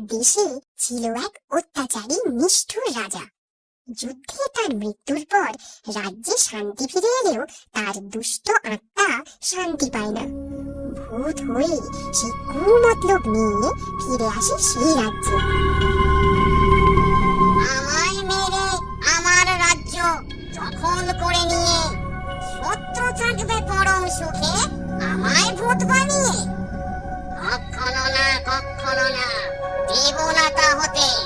দেশে ছিল এক অত্যাচারী নিষ্ঠুর রাজা। যুদ্ধে তার মৃত্যুর পর রাজ্যে শান্তি ফিরে এলেও তার দুষ্ট আত্মা শান্তি পায় না। ভূত হয়ে সেই কুমতলব নিয়ে ফিরে আসে সেই রাজ্যে। আমায় মেরে আমার রাজ্য দখল করে নিয়ে। শত্রু থাকবে পরম সুখে আমায় ভূত বানিয়ে। দেব না তা হতে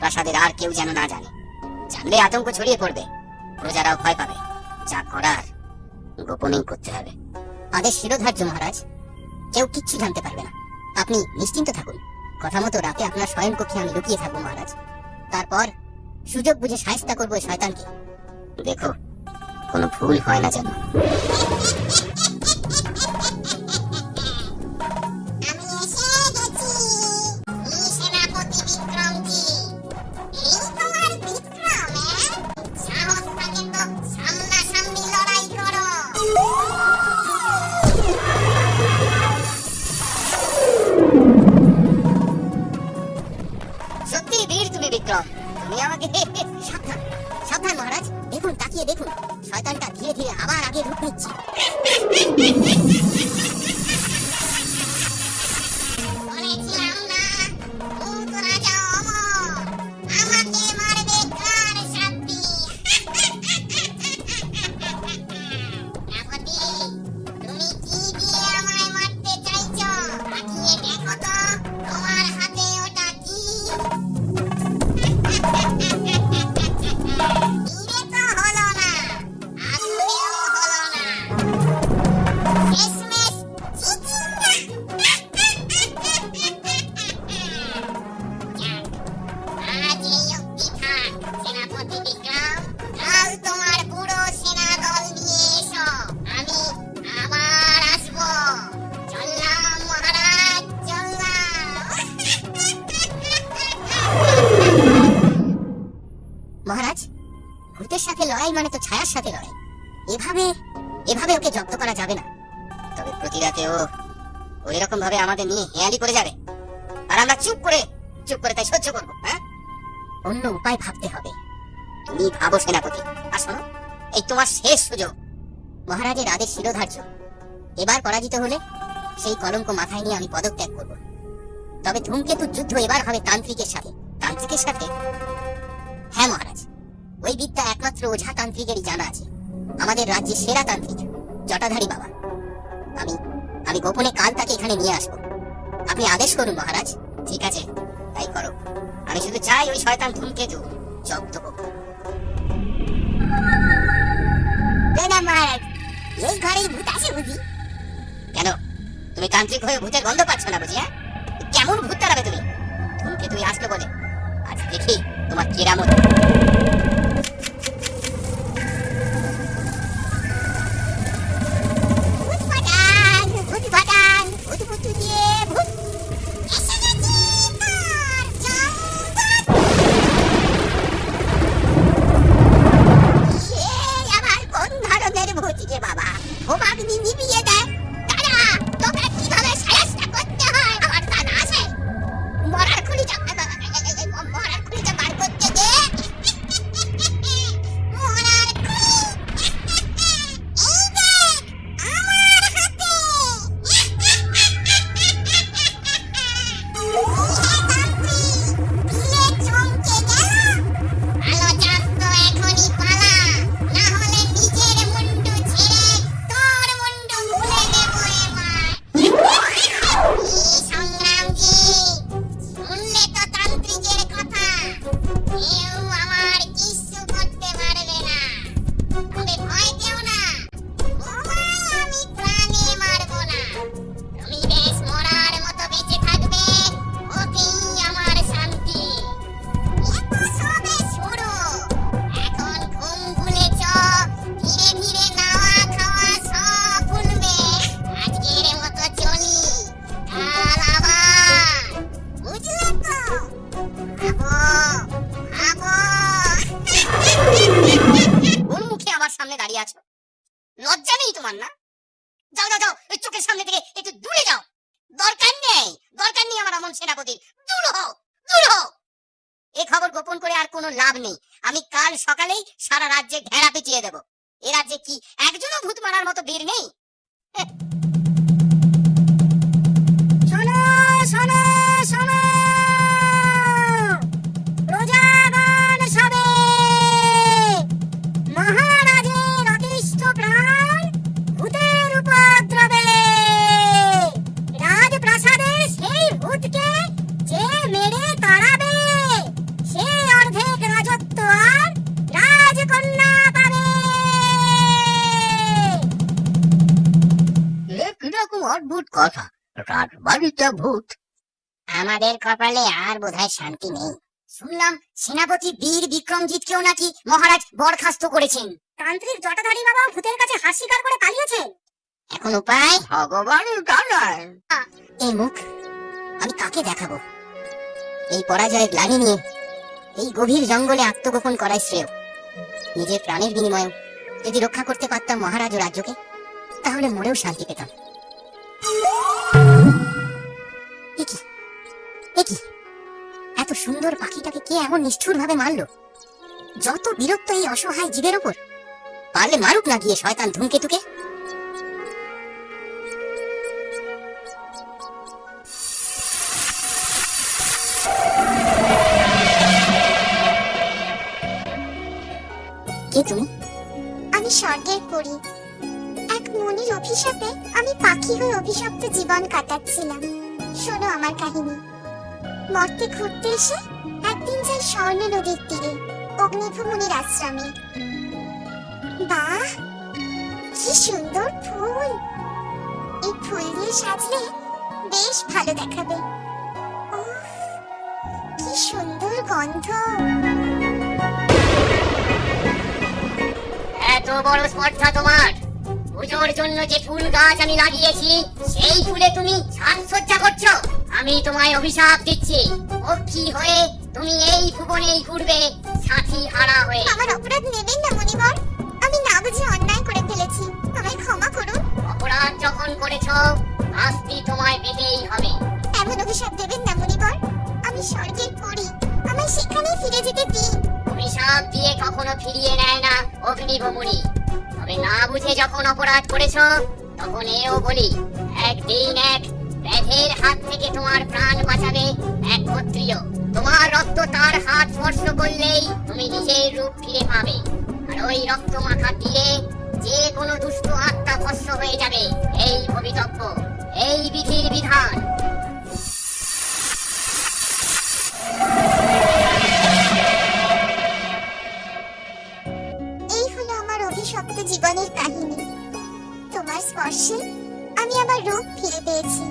প্রাসাদের আর কেউ যেন না জানে। জানলে আতঙ্ক ছড়িয়ে পড়বে। প্রজারাও ভয় পাবে। যা করার গোপনেই করতে হবে। আদেশ শিরোধার্য মহারাজ। কেউ কিচ্ছু জানতে পারবে না। আপনি নিশ্চিন্ত থাকুন। কথা মতো রাতে আপনার শয়ন কক্ষে আমি লুকিয়ে থাকব মহারাজ। তারপর সুযোগ বুঝে সাহেস্তা করব শয়তানকে। দেখো, কোনো ভুল হয় না যেন। ভূতের সাথে লড়াই মানে তো ছায়ার সাথে লড়াই। এভাবে এভাবে ওকে জব্দ করা যাবে না। তবে প্রতি রাতে ও ও এরকম ভাবে আমাদের নিয়ে হেয়ালি করে যাবে। আর আমরা চুপ করে চুপ করে তাই সহ্য করব হ্যাঁ? অন্য উপায় ভাবতে হবে। তুমি ভাবো সেনাপতি। আর শোনো, এই তোমার শেষ সুযোগ। মহারাজের আদেশ শিরোধার্য। এবার পরাজিত হলে সেই কলঙ্ক মাথায় নিয়ে আমি পদত্যাগ করব। তবে ধূমকেতুর যুদ্ধ এবার হবে তান্ত্রিকের সাথে। তান্ত্রিকের সাথে? হ্যাঁ মহারাজ। ওই বিদ্যা একমাত্র ওঝা তান্ত্রিকেরই জানা আছে। আমাদের রাজ্যের সেরা তান্ত্রিক জটাধারী বাবা। আমি আমি গোপনে কাল তাকে এখানে নিয়ে আসব। আপনি আদেশ করুন, মহারাজ। ঠিক আছে, তাই করো। আমি শুধু চাই ওই শয়তান ধূমকেতু জব্দ হোক মহারাজ, এই ঘরেই ভূত আছে বুঝি? কেন? তুমি তান্ত্রিক হয়ে ভূতের গন্ধ পাচ্ছ না বুঝি হ্যাঁ? কেমন ভূত তাড়াবে তুমি? ধূমকেতুই আসলো বলে। আজ দেখি তোমার কেরামত। লাভ নেই। আমি কাল সকালেই সারা রাজ্যে ঘেরা পিটিয়ে দেব। এ রাজ্যে কি একজনও ভূত মারার মতো বীর নেই? শোনো শোনো রাজবাড়িতে ভূত। আমাদের কপালে আর বোধহয় শান্তি নেই। শুনলাম সেনাপতি বীর বিক্রমজিৎকেও নাকি মহারাজ বরখাস্ত করেছেন। তান্ত্রিক জটাধারী বাবা ভূতের কাছে হাসি করে পালিয়েছে এখন উপায় এই মুখ আমি কাকে দেখাবো? এই পরাজয়ের গ্লানি নিয়ে, এই গভীর জঙ্গলে আত্মগোপন করাই শ্রেয়। নিজের প্রাণের বিনিময়ে যদি রক্ষা করতে পারতাম মহারাজ ও রাজ্যকে, তাহলে মরেও শান্তি পেতাম। এ কি? এ কি? এত সুন্দর পাখিটাকে কে এমন নিষ্ঠুর ভাবে মারলো যত বিরক্ত এই অসহায় জীবের ওপর, পারলে মারুক না গিয়ে শয়তান ধূমকেতুকে আমি স্বর্গের পরী এক মনির অভিশাপে আমি পাখি হয়ে অভিশপ্ত জীবন কাটাচ্ছিলাম শোনো আমার কাহিনী। মর্তে ঘুরতে এসে একদিন যাই স্বর্ণ নদীর তীরে অগ্নিভু মুনির আশ্রমে। বাহ! কি সুন্দর ফুল! এই ফুল দিয়ে সাজলে বেশ ভালো দেখাবে। কি সুন্দর গন্ধ! এত বড় স্পর্ধা তোমার! পুজোর জন্য যে ফুল গাছ আমি লাগিয়েছি সেই ফুলে তুমি সাজসজ্জা করছ। আমি তোমায় অভিশাপ দিচ্ছি। পক্ষী হয়ে তুমি এই ভুবনেই ঘুরবে? সাথী হারা হয়ে। আমার অপরাধ নেবেন না মনিবর আমি না বুঝে অন্যায় করে ফেলেছি। আমায় ক্ষমা করুন। অপরাধ যখন করেছ শাস্তি তোমায় পেতেই হবে। এমন অভিশাপ দেবেন না মনিবর আমি স্বর্গের পড়ি। আমায় সেখানেই ফিরে যেতে দিন। অভিশাপ দিয়ে কখনো ফিরিয়ে নেয় না অগ্নিভমুনি। তবে না বুঝে যখন অপরাধ করেছ, তখন এও বলি, একদিন এক ব্যাধের হাত থেকে তোমার প্রাণ বাঁচাবে এক ক্ষত্রিয় তোমার রক্ত তার হাত স্পর্শ করলেই তুমি নিজের রূপ ফিরে পাবে। আর ওই রক্ত মাখা তীরে যে কোনো দুষ্ট আত্মা ভস্য হয়ে যাবে, এই ভবিতব্য এই বিধির বিধান। স্পর্শে আমি আমার রূপ ফিরে পেয়েছি।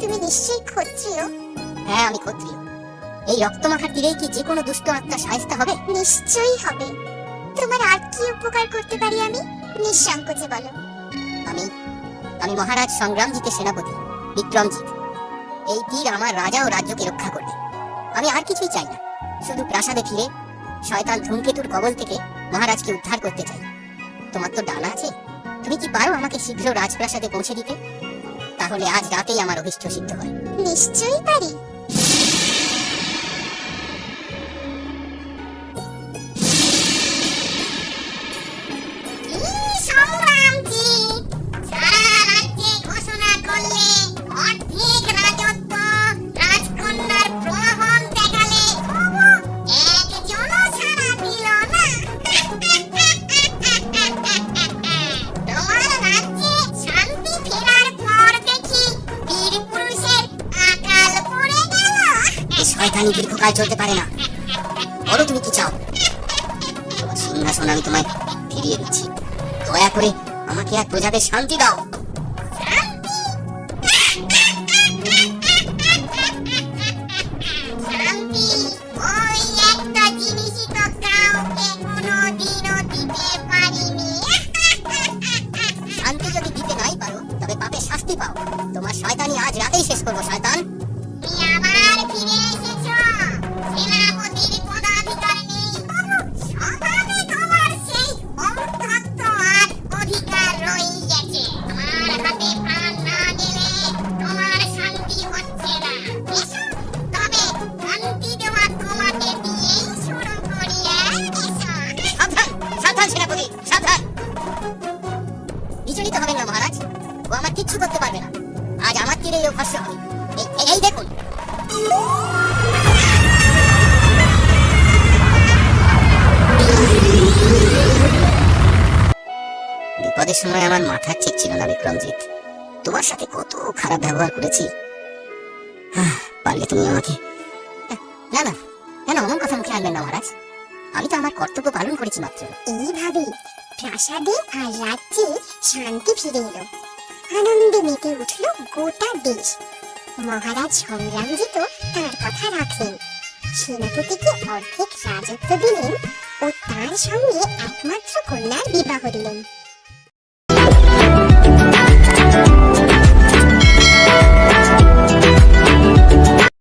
তুমি নিশ্চয়ই ক্ষত্রিয়। হ্যাঁ আমি ক্ষত্রিয়। এই রক্তমাখার তীরেই কি যে কোনো দুষ্ট আত্মা সাহিস্তা হবে? নিশ্চয়ই হবে। তোমার আর কি উপকার করতে পারি আমি? নিঃসংকোচে বলো। আমি আমি মহারাজ সংগ্রামজিতের সেনাপতি বিক্রমজিৎ। এই তীর আমার রাজা ও রাজ্যকে রক্ষা করবে। আমি আর কিছুই চাই না। শুধু প্রাসাদে ফিরে শয়তান ধূমকেতুর কবল থেকে মহারাজকে উদ্ধার করতে চাই। তোমার তো ডানা আছে। তুমি কি পারো আমাকে শীঘ্র রাজপ্রাসাদে পৌঁছে দিতে? তাহলে আজ রাতেই আমার অভিষ্ট সিদ্ধ হয়। নিশ্চয়ই পারি। দীর্ঘকাল চলতে পারে না। বলো তুমি কি চাও? সিংহাসন আমি তোমায় ফিরিয়ে দিচ্ছি। দয়া করে আমাকে এক প্রজাদের শান্তি দাও। ভস্য হবে এই- দেখুন। বিপদের সময় আমার মাথা ঠিক ছিল না, বিক্রমজিৎ। তোমার সাথে কত খারাপ ব্যবহার করেছি। পারলে তুমি আমাকে না না কেন অমন কথা মুখে আনবেন না, মহারাজ। আমি তো আমার কর্তব্য পালন করেছি মাত্র। এইভাবে প্রাসাদে আর রাজ্যে শান্তি ফিরে এলো। আনন্দে মেতে উঠল গোটা দেশ। মহারাজ সংগ্রামজিত তার কথা রাখলেন সেনাপতিকে অর্ধেক রাজত্ব দিলেন ও তার সঙ্গে একমাত্র কন্যার বিবাহ দিলেন।